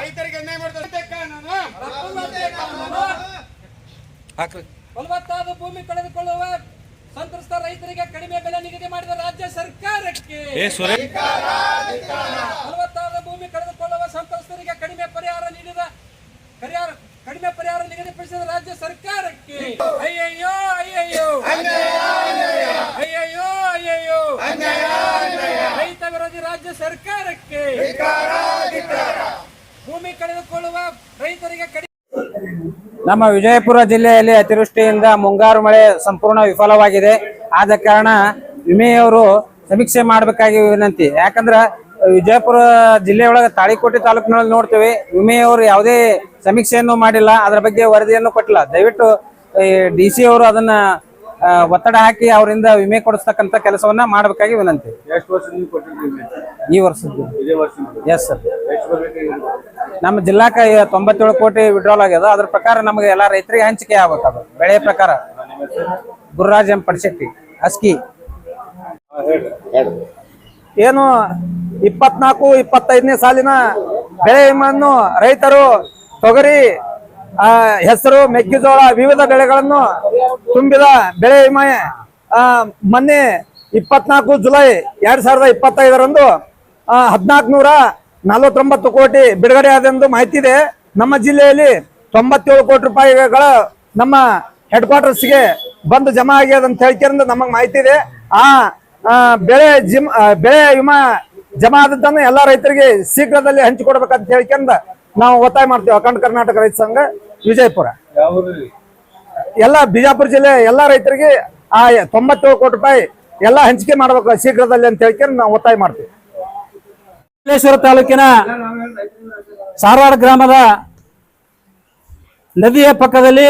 ರೈತರಿಗೆ ಅನ್ಯಾಯ ಫಲವತ್ತಾದ ಭೂಮಿ ಕಳೆದುಕೊಳ್ಳುವ ಸಂತ್ರಸ್ತ ರೈತರಿಗೆ ಕಡಿಮೆ ಬೆಲೆ ನಿಗದಿ ಮಾಡಿದ ರಾಜ್ಯ ಸರ್ಕಾರಕ್ಕೆ. ಫಲವತ್ತಾದ ಭೂಮಿ ಕಳೆದುಕೊಳ್ಳುವ ಸಂತ್ರಸ್ತರಿಗೆ ಕಡಿಮೆ ಪರಿಹಾರ ನೀಡಿದ ಪರಿಹಾರ ಕಡಿಮೆ ಪರಿಹಾರ ನಿಗದಿಪಡಿಸಿದ ರಾಜ್ಯ ಸರ್ಕಾರಕ್ಕೆ. ಅಯ್ಯಯ್ಯೋ ಕಳೆದುಕೊಳ್ಳುವ ರೈತರಿಗೆ ನಮ್ಮ ವಿಜಯಪುರ ಜಿಲ್ಲೆಯಲ್ಲಿ ಅತಿವೃಷ್ಟಿಯಿಂದ ಮುಂಗಾರು ಮಳೆ ಸಂಪೂರ್ಣ ವಿಫಲವಾಗಿದೆ. ಆದ ಕಾರಣ ವಿಮೆಯವರು ಸಮೀಕ್ಷೆ ಮಾಡಬೇಕಾಗಿ ವಿನಂತಿ. ಯಾಕಂದ್ರ ವಿಜಯಪುರ ಜಿಲ್ಲೆಯೊಳಗೆ ತಾಳಿಕೋಟೆ ತಾಲೂಕಿನಲ್ಲಿ ನೋಡ್ತೇವೆ, ವಿಮೆಯವರು ಯಾವುದೇ ಸಮೀಕ್ಷೆಯನ್ನು ಮಾಡಿಲ್ಲ. ಅದರ ಬಗ್ಗೆ ವರದಿಯನ್ನು ಕೊಟ್ಟಿಲ್ಲ. ದಯವಿಟ್ಟು ಡಿ ಸಿ ಅವರು ಅದನ್ನ ಒತ್ತಡ ಹಾಕಿ ಅವರಿಂದ ವಿಮೆ ಕೊಡಿಸ್ತಕ್ಕಂಥ ಕೆಲಸವನ್ನ ಮಾಡಬೇಕಾಗಿ ವಿನಂತಿ. ಎಷ್ಟು ವರ್ಷದಿಂದ ಕೊಟ್ಟಿದ್ದೀವಿ ಈ ವರ್ಷದ್ದು. ಇದೇ ವರ್ಷ ಎಸ್ ಸರ್ ಎಷ್ಟು ನಮ್ಮ ಜಿಲ್ಲಾಕ ತೊಂಬತ್ತೇಳು ಕೋಟಿ ವಿಡ್ರಾಲ್ ಆಗ್ಯದ. ಅದ್ರ ಪ್ರಕಾರ ನಮಗೆ ಎಲ್ಲಾ ರೈತರಿಗೆ ಹಂಚಿಕೆ ಆಗ್ಬೇಕು ಅದು. ಬೆಳೆ ಪ್ರಕಾರ. ಗುರುರಾಜ್ ಎಂ ಪಡಿಶೆಟ್ಟಿ ಅಸ್ಕಿ ಏನು ಇಪ್ಪತ್ನಾಲ್ಕು ಇಪ್ಪತ್ತೈದನೇ ಸಾಲಿನ ಬೆಳೆ ವಿಮೆಯನ್ನು ರೈತರು ತೊಗರಿ ಆ, ಹೆಸರು ಮೆಕ್ಕೆಜೋಳ ವಿವಿಧ ಬೆಳೆಗಳನ್ನು ತುಂಬಿದ ಬೆಳೆ ವಿಮೆ ಮೊನ್ನೆ ಇಪ್ಪತ್ನಾಲ್ಕು ಜುಲೈ ಎರಡ್ ಸಾವಿರದ ಇಪ್ಪತ್ತೈದರಂದು ಹದಿನಾಲ್ಕು ನೂರ ನಲವತ್ತೊಂಬತ್ತು ಕೋಟಿ ಬಿಡುಗಡೆ ಆದೆಂದು ಮಾಹಿತಿ ಇದೆ. ನಮ್ಮ ಜಿಲ್ಲೆಯಲ್ಲಿ ತೊಂಬತ್ತೇಳು ಕೋಟಿ ರೂಪಾಯಿಗಳ ನಮ್ಮ ಹೆಡ್ ಕ್ವಾರ್ಟರ್ಸ್ಗೆ ಬಂದು ಜಮಾ ಆಗ್ಯದ ಅಂತ ಹೇಳ್ಕೊಂಡು ನಮಗೆ ಮಾಹಿತಿ ಇದೆ. ಆ ಬೆಳೆ ಜಿಮ್ ಬೆಳೆ ವಿಮಾ ಜಮಾ ಆದದ್ದನ್ನು ಎಲ್ಲಾ ರೈತರಿಗೆ ಶೀಘ್ರದಲ್ಲಿ ಹಂಚಿಕೊಡ್ಬೇಕಂತ ಹೇಳ್ಕೊಂಡು ನಾವು ಒತ್ತಾಯ ಮಾಡ್ತೇವೆ ಅಖಂಡ ಕರ್ನಾಟಕ ರೈತ ಸಂಘ ವಿಜಯಪುರ. ಎಲ್ಲ ಬಿಜಾಪುರ ಜಿಲ್ಲೆ ಎಲ್ಲಾ ರೈತರಿಗೆ ಆ ತೊಂಬತ್ತೇಳು ಕೋಟಿ ರೂಪಾಯಿ ಎಲ್ಲ ಹಂಚಿಕೆ ಮಾಡ್ಬೇಕು ಶೀಘ್ರದಲ್ಲಿ ಅಂತ ಹೇಳ್ಕೊಂಡು ನಾವು ಒತ್ತಾಯ ಮಾಡ್ತೀವಿ. ಮಲ್ಲೇಶ್ವರ ತಾಲೂಕಿನ ಸಾರವಾಡ ಗ್ರಾಮದ ನದಿಯ ಪಕ್ಕದಲ್ಲಿ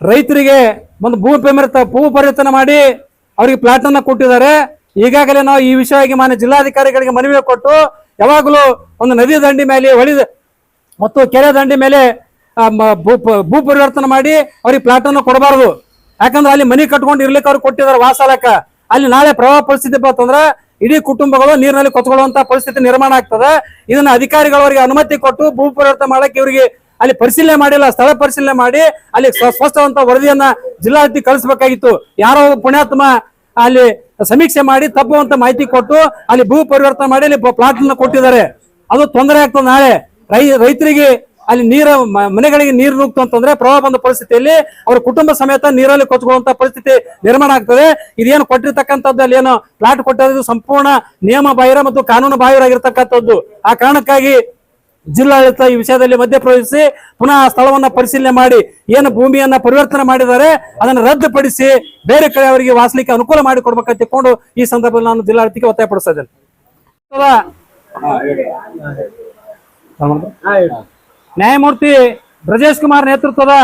ರೈತರಿಗೆ ಒಂದು ಭೂ ಪರಿವರ್ತ ಭೂ ಪರಿವರ್ತನೆ ಮಾಡಿ ಅವರಿಗೆ ಪ್ಲಾಟ್ ಅನ್ನ ಕೊಟ್ಟಿದ್ದಾರೆ. ಈಗಾಗಲೇ ನಾವು ಈ ವಿಷಯವಾಗಿ ಮಾನ್ಯ ಜಿಲ್ಲಾಧಿಕಾರಿಗಳಿಗೆ ಮನವಿ ಕೊಟ್ಟು ಯಾವಾಗಲೂ ಒಂದು ನದಿ ದಂಡಿ ಮೇಲೆ ಹೊಳಿದ ಮತ್ತು ಕೆರೆ ದಂಡಿ ಮೇಲೆ ಭೂ ಪರಿವರ್ತನೆ ಮಾಡಿ ಅವ್ರಿಗೆ ಪ್ಲಾಟ್ ಅನ್ನು ಕೊಡಬಾರದು. ಯಾಕಂದ್ರೆ ಅಲ್ಲಿ ಮನಿ ಕಟ್ಕೊಂಡು ಇರ್ಲಿಕ್ಕೆ ಅವ್ರು ಕೊಟ್ಟಿದ್ದಾರೆ ವಾಸಾಲಕ್ಕ. ಅಲ್ಲಿ ನಾಳೆ ಪ್ರವಾಹ ಪರಿಸ್ಥಿತಿ ಬಂತಂದ್ರೆ ಇಡೀ ಕುಟುಂಬಗಳು ನೀರಿನಲ್ಲಿ ಕೊತ್ಕೊಳ್ಳುವಂತ ಪರಿಸ್ಥಿತಿ ನಿರ್ಮಾಣ ಆಗ್ತದೆ. ಇದನ್ನ ಅಧಿಕಾರಿಗಳವರಿಗೆ ಅನುಮತಿ ಕೊಟ್ಟು ಭೂ ಪರಿವರ್ತನೆ ಮಾಡಕ್ಕೆ ಇವರಿಗೆ ಅಲ್ಲಿ ಪರಿಶೀಲನೆ ಮಾಡಿಲ್ಲ, ಸ್ಥಳ ಪರಿಶೀಲನೆ ಮಾಡಿ ಅಲ್ಲಿ ಸ್ಪಷ್ಟವಂತ ವರದಿಯನ್ನ ಜಿಲ್ಲಾಧಿಕಾರಿ ಕಳಿಸಬೇಕಾಗಿತ್ತು. ಯಾರೋ ಪುಣ್ಯಾತ್ಮ ಅಲ್ಲಿ ಸಮೀಕ್ಷೆ ಮಾಡಿ ತಪ್ಪುವಂತ ಮಾಹಿತಿ ಕೊಟ್ಟು ಅಲ್ಲಿ ಭೂ ಪರಿವರ್ತನೆ ಮಾಡಿ ಅಲ್ಲಿ ಪ್ಲಾಟ್ ಕೊಟ್ಟಿದ್ದಾರೆ. ಅದು ತೊಂದರೆ ಆಗ್ತದೆ ನಾಳೆ. ರೈ, ರೈತರಿಗೆ ಅಲ್ಲಿ ನೀರ ಮ- ಮನೆಗಳಿಗೆ ನೀರು ನುಗ್ತು ಅಂತಂದ್ರೆ ಪ್ರವಾಹ ಬಂದ ಪರಿಸ್ಥಿತಿಯಲ್ಲಿ ಅವ್ರ ಕುಟುಂಬ ಸಮೇತ ನೀರಲ್ಲಿ ಕೊಚ್ಕೊಳ್ಳುವಂತ ಪರಿಸ್ಥಿತಿ ನಿರ್ಮಾಣ ಆಗ್ತದೆ. ಇದೇನು ಕೊಟ್ಟಿರ್ತಕ್ಕಂಥದ್ದು ಅಲ್ಲಿ ಏನು ಪ್ಲಾಟ್ ಕೊಟ್ಟಿರೋದು ಸಂಪೂರ್ಣ ನಿಯಮ ಬಾಹಿರ ಮತ್ತು ಕಾನೂನು ಬಾಹಿರಾಗಿರ್ತಕ್ಕಂಥದ್ದು ಆ ಕಾರಣಕ್ಕಾಗಿ ಜಿಲ್ಲಾಡಳಿತ ಈ ವಿಷಯದಲ್ಲಿ ಮಧ್ಯಪ್ರವೇಶಿಸಿ ಪುನಃ ಆ ಸ್ಥಳವನ್ನ ಪರಿಶೀಲನೆ ಮಾಡಿ ಏನು ಭೂಮಿಯನ್ನ ಪರಿವರ್ತನೆ ಮಾಡಿದ್ದಾರೆ ಅದನ್ನು ರದ್ದುಪಡಿಸಿ ಬೇರೆ ಕಡೆ ಅವರಿಗೆ ವಾಸಲಿಕ್ಕೆ ಅನುಕೂಲ ಮಾಡಿ ಕೊಡ್ಬೇಕಂತ ತಿಳ್ಕೊಂಡು ಈ ಸಂದರ್ಭದಲ್ಲಿ ನಾನು ಜಿಲ್ಲಾಡಳಿತಕ್ಕೆ ಒತ್ತಾಯ ಪಡಿಸ್ತಾ ಇದ್ದೇನೆ. ನ್ಯಾಯಮೂರ್ತಿ ಬ್ರಜೇಶ್ ಕುಮಾರ್ ನೇತೃತ್ವದ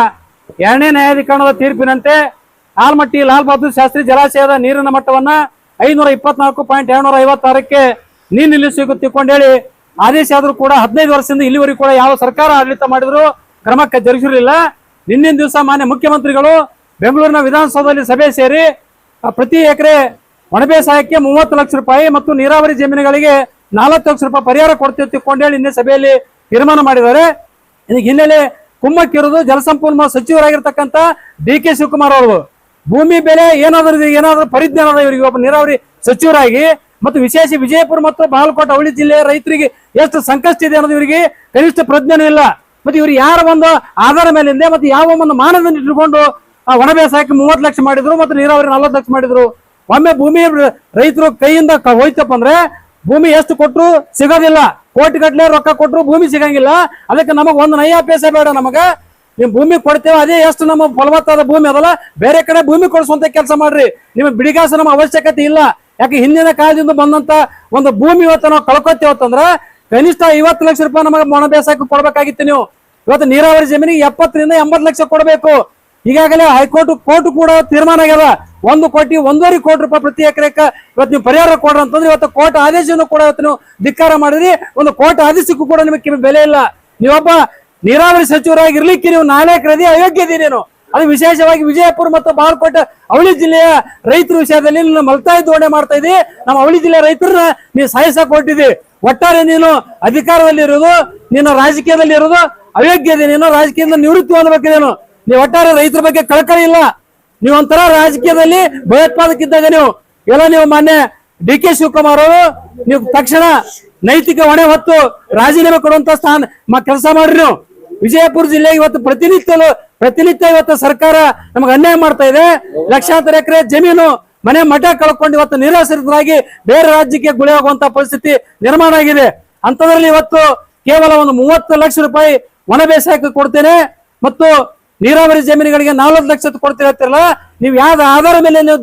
ಎರಡನೇ ನ್ಯಾಯಾಧಿಕರಣದ ತೀರ್ಪಿನಂತೆ ಆಲ್ಮಟ್ಟಿ ಲಾಲ್ ಬಹದ್ದೂರ್ ಶಾಸ್ತ್ರಿ ಜಲಾಶಯದ ನೀರಿನ ಮಟ್ಟವನ್ನ ಐನೂರ ಇಪ್ಪತ್ನಾಲ್ಕು ಪಾಯಿಂಟ್ ಎರಡ್ನೂರ ಐವತ್ತಾರಕ್ಕೆ ನೀರು ನಿಲ್ಲಿಸಿ ತಿಳ್ಕೊಂಡೇಳಿ ಆದೇಶ ಆದರೂ ಕೂಡ ಹದಿನೈದು ವರ್ಷದಿಂದ ಇಲ್ಲಿವರೆಗೂ ಕೂಡ ಯಾವ ಸರ್ಕಾರ ಆಡಳಿತ ಮಾಡಿದ್ರು ಕ್ರಮಕ್ಕೆ ಜರುಗಿರಲಿಲ್ಲ. ನಿನ್ನಿನ ದಿವಸ ಮಾನ್ಯ ಮುಖ್ಯಮಂತ್ರಿಗಳು ಬೆಂಗಳೂರಿನ ವಿಧಾನಸೌಧದಲ್ಲಿ ಸಭೆ ಸೇರಿ ಪ್ರತಿ ಎಕರೆ ಒಣಬೇಸಾಯಕ್ಕೆ ಮೂವತ್ತು ಲಕ್ಷ ರೂಪಾಯಿ ಮತ್ತು ನೀರಾವರಿ ಜಮೀನುಗಳಿಗೆ ನಾಲ್ಕು ಲಕ್ಷ ರೂಪಾಯಿ ಪರಿಹಾರ ಕೊಡ್ತೀವಿ ತಿಳ್ಕೊಂಡೇಳಿ ನಿನ್ನೆ ಸಭೆಯಲ್ಲಿ ತೀರ್ಮಾನ ಮಾಡಿದ್ದಾರೆ. ಇದಕ್ಕೆ ಹಿನ್ನೆಲೆ ಕುಮ್ಮಕ್ಕಿರೋದು ಜಲಸಂಪನ್ಮೂಲ ಸಚಿವರಾಗಿರ್ತಕ್ಕಂಥ ಡಿ ಕೆ ಶಿವಕುಮಾರ್ ಅವರು. ಭೂಮಿ ಬೆಲೆ ಏನಾದರೂ ಏನಾದರೂ ಪರಿಜ್ಞಾನ ಇವರಿಗೆ, ಒಬ್ಬ ನೀರಾವರಿ ಸಚಿವರಾಗಿ. ಮತ್ತು ವಿಶೇಷ ವಿಜಯಪುರ ಮತ್ತು ಬಾಗಲಕೋಟೆ ಅವಳಿ ಜಿಲ್ಲೆಯ ರೈತರಿಗೆ ಎಷ್ಟು ಸಂಕಷ್ಟ ಇದೆ ಅನ್ನೋದು ಇವರಿಗೆ ಕನಿಷ್ಠ ಪ್ರಜ್ಞೆನೂ ಇಲ್ಲ. ಮತ್ತೆ ಇವರು ಯಾರ ಒಂದು ಆಧಾರ ಮೇಲಿಂದ ಮತ್ತೆ ಯಾವ ಒಂದು ಮಾನದಂಡ ಇಟ್ಟುಕೊಂಡು ಒಣ ಬೇಸಾಯಕ್ಕೆ ಮೂವತ್ತು ಲಕ್ಷ ಮಾಡಿದ್ರು ಮತ್ತು ನೀರಾವರಿ ನಲವತ್ತು ಲಕ್ಷ ಮಾಡಿದ್ರು. ಒಮ್ಮೆ ಭೂಮಿ ರೈತರು ಕೈಯಿಂದ ಹೋಯ್ತಪ್ಪ ಅಂದ್ರೆ ಭೂಮಿ ಎಷ್ಟು ಕೊಟ್ಟರು ಸಿಗೋದಿಲ್ಲ. ಕೋಟಿ ಗಟ್ಟಲೆ ರೊಕ್ಕ ಕೊಟ್ಟರು ಭೂಮಿ ಸಿಗಂಗಿಲ್ಲ. ಅದಕ್ಕೆ ನಮಗ್ ಒಂದು ನಯ್ಯ ಪೇಸ ಬೇಡ ನಮಗ. ನಿಮ್ ಭೂಮಿ ಕೊಡ್ತೇವೆ, ಅದೇ ಎಷ್ಟು ನಮ್ಮ ಫಲವತ್ತಾದ ಭೂಮಿ ಅದಲ್ಲ. ಬೇರೆ ಕಡೆ ಭೂಮಿ ಕೊಡಿಸುವಂತ ಕೆಲಸ ಮಾಡ್ರಿ. ನಿಮ್ ಬಿಡಿಗಾಸ ನಮ್ಮ ಅವಶ್ಯಕತೆ ಇಲ್ಲ. ಯಾಕೆ ಹಿಂದಿನ ಕಾಲದಿಂದ ಬಂದಂತ ಒಂದು ಭೂಮಿ ಇವತ್ತು ನಾವು ಕಳ್ಕೊತೇವತ್ತಂದ್ರ ಕನಿಷ್ಠ ಐವತ್ತು ಲಕ್ಷ ರೂಪಾಯಿ ನಮಗೆ ಮೊಣ ಬೇಸಾಯಕ್ಕೆ ಕೊಡ್ಬೇಕಾಗಿತ್ತು ನೀವು. ಇವತ್ತು ನೀರಾವರಿ ಜಮೀನಿಗೆ ಎಪ್ಪತ್ತರಿಂದ ಎಂಬತ್ತು ಲಕ್ಷ ಕೊಡಬೇಕು. ಈಗಾಗಲೇ ಹೈಕೋರ್ಟ್ ಕೋರ್ಟ್ ಕೂಡ ತೀರ್ಮಾನ ಆಗ್ಯದ. ಒಂದು ಕೋಟಿ, ಒಂದೂವರೆ ಕೋಟಿ ರೂಪಾಯಿ ಪ್ರತಿ ಎಕರೆಕ ಇವತ್ತು ನೀವು ಪರಿಹಾರ ಕೊಡ್ರ ಅಂತಂದ್ರೆ ಇವತ್ತು ಕೋರ್ಟ್ ಆದೇಶವನ್ನು ಕೂಡ ಇವತ್ತು ನೀವು ಧಿಕ್ಕಾರ ಮಾಡಿದ್ರಿ. ಒಂದು ಕೋರ್ಟ್ ಆದೇಶಕ್ಕೂ ಕೂಡ ನಿಮಗೆ ಬೆಲೆ ಇಲ್ಲ. ನೀವೊಬ್ಬ ನೀರಾವರಿ ಸಚಿವರಾಗಿರ್ಲಿಕ್ಕೆ ನೀವು ನಾಳೆ ರದಿ ಅಯೋಗ್ಯ ನೀನು. ಅದು ವಿಶೇಷವಾಗಿ ವಿಜಯಪುರ ಮತ್ತು ಬಾಗಲಕೋಟೆ ಅವಳಿ ಜಿಲ್ಲೆಯ ರೈತರ ವಿಷಯದಲ್ಲಿ ನಿನ್ನ ಮಲ್ತಾಯಿ ದೋಣೆ ಮಾಡ್ತಾ ಇದ್ದೀವಿ ನಮ್ಮ ಅವಳಿ ಜಿಲ್ಲೆಯ ರೈತರನ್ನ ನೀವು ಸಾಯಿಸಕ್ ಕೊಟ್ಟಿದ್ದೀವಿ ಒಟ್ಟಾರೆ ನೀನು ಅಧಿಕಾರದಲ್ಲಿ ಇರೋದು ನೀನು ರಾಜಕೀಯದಲ್ಲಿ ಇರೋದು ಅಯೋಗ್ಯ ಇದೆ. ನೀನು ರಾಜಕೀಯದಿಂದ ನಿವೃತ್ತಿ ಹೊಂದಬೇಕು ನೀವು ಒಟ್ಟಾರೆ ರೈತರ ಬಗ್ಗೆ ಕಳಕಳಿ ಇಲ್ಲ. ನೀವು ಒಂಥರ ರಾಜಕೀಯದಲ್ಲಿ ಭಯೋತ್ಪಾದಕಿದ್ದಾಗ ನೀವು. ಎಲ್ಲ ನೀವು ಮಾನ್ಯ ಡಿ ಕೆ ಶಿವಕುಮಾರ್ ಅವರು, ನೀವು ತಕ್ಷಣ ನೈತಿಕ ಹೊಣೆ ಹೊತ್ತು ರಾಜೀನಾಮೆ ಕೊಡುವಂತ ಸ್ಥಾನ ಕೆಲಸ ಮಾಡ್ರಿ ನೀವು. ವಿಜಯಪುರ ಜಿಲ್ಲೆ ಇವತ್ತು ಪ್ರತಿನಿತ್ಯ ಪ್ರತಿನಿತ್ಯ ಇವತ್ತು ಸರ್ಕಾರ ನಮಗೆ ಅನ್ಯಾಯ ಮಾಡ್ತಾ ಇದೆ. ಲಕ್ಷಾಂತರ ಎಕರೆ ಜಮೀನು ಮನೆ ಮಠ ಕಳ್ಕೊಂಡು ಇವತ್ತು ನಿರಾಶ್ರಿತರಾಗಿ ಬೇರೆ ರಾಜ್ಯಕ್ಕೆ ಗುಳಿ ಆಗುವಂತ ಪರಿಸ್ಥಿತಿ ನಿರ್ಮಾಣ ಆಗಿದೆ. ಅಂತದ್ರಲ್ಲಿ ಇವತ್ತು ಕೇವಲ ಒಂದು ಮೂವತ್ತು ಲಕ್ಷ ರೂಪಾಯಿ ಒಣ ಬೇಸಾಯಕ್ಕೆ ಕೊಡ್ತೇನೆ ಮತ್ತು ನೀರಾವರಿ ಜಮೀನುಗಳಿಗೆ ನಾಲ್ಕು ಲಕ್ಷ ಕೊಡ್ತಿರತ್ತಿರಲ್ಲ ನೀವು ಯಾವ ಆಧಾರ ಮೇಲೆ ನೀವು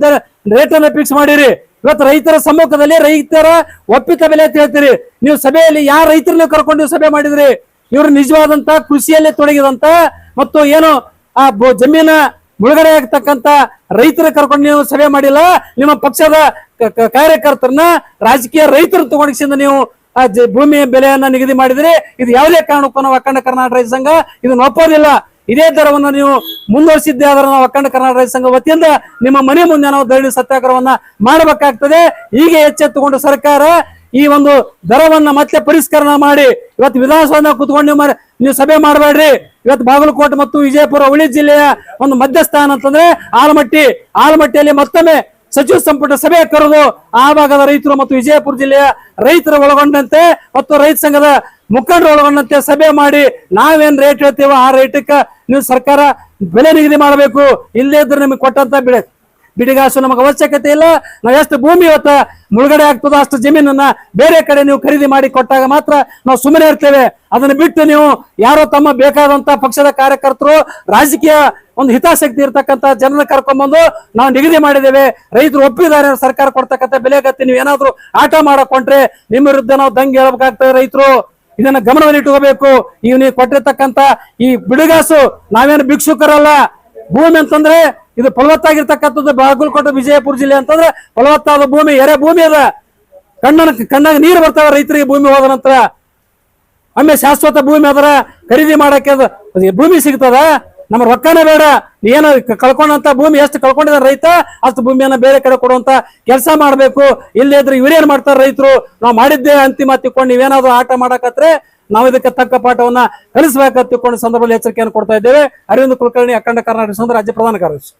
ರೇಟ್ ಅನ್ನ ಫಿಕ್ಸ್ ಮಾಡಿರಿ. ಇವತ್ತು ರೈತರ ಸಮ್ಮುಖದಲ್ಲಿ ರೈತರ ಒಪ್ಪಿತ ಬೆಲೆ ಅಂತ ಹೇಳ್ತೀರಿ. ನೀವು ಸಭೆಯಲ್ಲಿ ಯಾರ ರೈತರನ್ನ ಕರ್ಕೊಂಡು ಸಭೆ ಮಾಡಿದ್ರಿ? ಇವರು ನಿಜವಾದಂತ ಕೃಷಿಯಲ್ಲಿ ತೊಡಗಿದಂತ ಮತ್ತು ಏನು ಆ ಜಮೀನ ಮುಳುಗಡೆ ಆಗ್ತಕ್ಕಂತ ರೈತರ ಕರ್ಕೊಂಡು ನೀವು ಸಭೆ ಮಾಡಿಲ್ಲ. ನಿಮ್ಮ ಪಕ್ಷದ ಕಾರ್ಯಕರ್ತರನ್ನ, ರಾಜಕೀಯ ರೈತರು ತಗೊಂಡಿಸಿಂದ ನೀವು ಆ ಭೂಮಿಯ ಬೆಲೆಯನ್ನ ನಿಗದಿ ಮಾಡಿದ್ರಿ. ಇದು ಯಾವುದೇ ಕಾರಣಕ್ಕೂ ನಾವು ಅಖಂಡ ಕರ್ನಾಟಕ ರೈತ ಸಂಘ ಇದನ್ನ ಒಪ್ಪೋದಿಲ್ಲ. ಇದೇ ದರವನ್ನು ನೀವು ಮುಂದುವರಿಸಿದ್ದೇ ಆದ್ರೆ ನಾವು ಅಖಂಡ ಕರ್ನಾಟಕ ರೈತ ಸಂಘ ವತಿಯಿಂದ ನಿಮ್ಮ ಮನೆ ಮುಂದೆ ನಾವು ಧರಣಿ ಸತ್ಯಾಗ್ರಹವನ್ನ ಮಾಡಬೇಕಾಗ್ತದೆ. ಹೀಗೆ ಎಚ್ಚೆತ್ತುಕೊಂಡು ಸರ್ಕಾರ ಈ ಒಂದು ದರವನ್ನ ಮತ್ತೆ ಪರಿಷ್ಕರಣ ಮಾಡಿ, ಇವತ್ತು ವಿಧಾನಸೌಧ ಕುತ್ಕೊಂಡು ನೀವು ಸಭೆ ಮಾಡಬೇಡ್ರಿ. ಇವತ್ತು ಬಾಗಲಕೋಟೆ ಮತ್ತು ವಿಜಯಪುರ ಉಳಿ ಜಿಲ್ಲೆಯ ಒಂದು ಮಧ್ಯಸ್ಥಾನ ಅಂತಂದ್ರೆ ಆಲಮಟ್ಟಿ. ಆಲಮಟ್ಟಿಯಲ್ಲಿ ಮತ್ತೊಮ್ಮೆ ಸಚಿವ ಸಂಪುಟ ಸಭೆ ಕರೆದು ಆ ಭಾಗದ ರೈತರು ಮತ್ತು ವಿಜಯಪುರ ಜಿಲ್ಲೆಯ ರೈತರ ಒಳಗೊಂಡಂತೆ ಮತ್ತು ರೈತ ಸಂಘದ ಮುಖಂಡರು ಒಳಗೊಂಡಂತೆ ಸಭೆ ಮಾಡಿ ನಾವೇನ್ ರೇಟ್ ಹೇಳ್ತೀವೋ ಆ ರೇಟಕ್ಕೆ ನೀವು ಸರ್ಕಾರ ಬೆಲೆ ನಿಗದಿ ಮಾಡಬೇಕು. ಇಲ್ಲದೇ ಇದ್ರೆ ನಿಮಗೆ ಕೊಟ್ಟಂತ ಬೆಳೆ ಬಿಡಿಗಾಸು ನಮಗೆ ಅವಶ್ಯಕತೆ ಇಲ್ಲ. ನಾವು ಎಷ್ಟು ಭೂಮಿ ಇವತ್ತ ಮುಳುಗಡೆ ಆಗ್ತದೋ ಅಷ್ಟು ಜಮೀನನ್ನ ಬೇರೆ ಕಡೆ ನೀವು ಖರೀದಿ ಮಾಡಿ ಕೊಟ್ಟಾಗ ಮಾತ್ರ ನಾವು ಸುಮ್ಮನೆ ಇರ್ತೇವೆ. ಅದನ್ನ ಬಿಟ್ಟು ನೀವು ಯಾರೋ ತಮ್ಮ ಬೇಕಾದಂತ ಪಕ್ಷದ ಕಾರ್ಯಕರ್ತರು, ರಾಜಕೀಯ ಒಂದು ಹಿತಾಸಕ್ತಿ ಇರ್ತಕ್ಕಂತ ಜನರ ಕರ್ಕೊಂಡ್ಬಂದು ನಾವು ನಿಗದಿ ಮಾಡಿದ್ದೇವೆ. ರೈತರು ಒಪ್ಪಿದ್ದಾರೆ, ಸರ್ಕಾರ ಕೊಡ್ತಕ್ಕಂಥ ಬೆಲೆ ಗತಿ ನೀವು ಏನಾದ್ರು ಆಟ ಮಾಡಕೊಂಡ್ರೆ ನಿಮ್ಮ ವಿರುದ್ಧ ನಾವು ದಂಗೆ ಹೇಳ್ಬೇಕಾಗ್ತದೆ ರೈತರು. ಇದನ್ನ ಗಮನದಲ್ಲಿ ಇಟ್ಕೋಬೇಕು ಈಗ ನೀವು ಕೊಟ್ಟಿರ್ತಕ್ಕಂತ ಈ ಬಿಡುಗಾಸು ನಾವೇನು ಭಿಕ್ಷುಕರಲ್ಲ. ಭೂಮಿ ಅಂತಂದ್ರೆ ಇದು ಫಲವತ್ತಾಗಿರ್ತಕ್ಕಂಥದ್ದು ಬಾಗಲಕೋಟೆ, ವಿಜಯಪುರ ಜಿಲ್ಲೆ ಅಂತಂದ್ರೆ ಫಲವತ್ತಾದ ಭೂಮಿ, ಎರೆ ಭೂಮಿ ಅದ. ಕಣ್ಣನ ಕಣ್ಣಾಗ ನೀರು ಬರ್ತಾವ ರೈತರಿಗೆ ಭೂಮಿ ಹೋದ ನಂತರ. ಒಮ್ಮೆ ಶಾಶ್ವತ ಭೂಮಿ ಅದರ ಖರೀದಿ ಮಾಡಕ್ಕೆ ಭೂಮಿ ಸಿಗ್ತದ? ನಮ್ಮ ರೊಕ್ಕನೇ ಬೇಡ. ಏನು ಕಳ್ಕೊಂಡಂತ ಭೂಮಿ ಎಷ್ಟು ಕಳ್ಕೊಂಡಿದ ರೈತ, ಅಷ್ಟು ಭೂಮಿಯನ್ನ ಬೇರೆ ಕಡೆ ಕೊಡುವಂತ ಕೆಲಸ ಮಾಡಬೇಕು. ಇಲ್ಲೇ ಇದ್ರೆ ಇವ್ರೇನ್ ಮಾಡ್ತಾರೆ ರೈತರು? ನಾವು ಮಾಡಿದ್ದೇ ಅಂತಿಮ ತಿಳ್ಕೊಂಡು ನೀವೇನಾದ್ರು ಆಟ ಮಾಡಕತ್ರೆ ನಾವು ಇದಕ್ಕೆ ತಕ್ಕ ಪಾಠವನ್ನ ಕಲಿಸಬೇಕಂತ ತಿಳ್ಕೊಂಡು ಸಂದರ್ಭದಲ್ಲಿ ಎಚ್ಚರಿಕೆಯನ್ನು ಕೊಡ್ತಾ ಇದ್ದೇವೆ. ಅರವಿಂದ್ ಕುಲಕರ್ಣಿ, ಅಖಂಡ ಕರ್ನಾಟಕ ಸಂಘದ ರಾಜ್ಯ ಪ್ರಧಾನ ಕಾರ್ಯದರ್ಶಿ.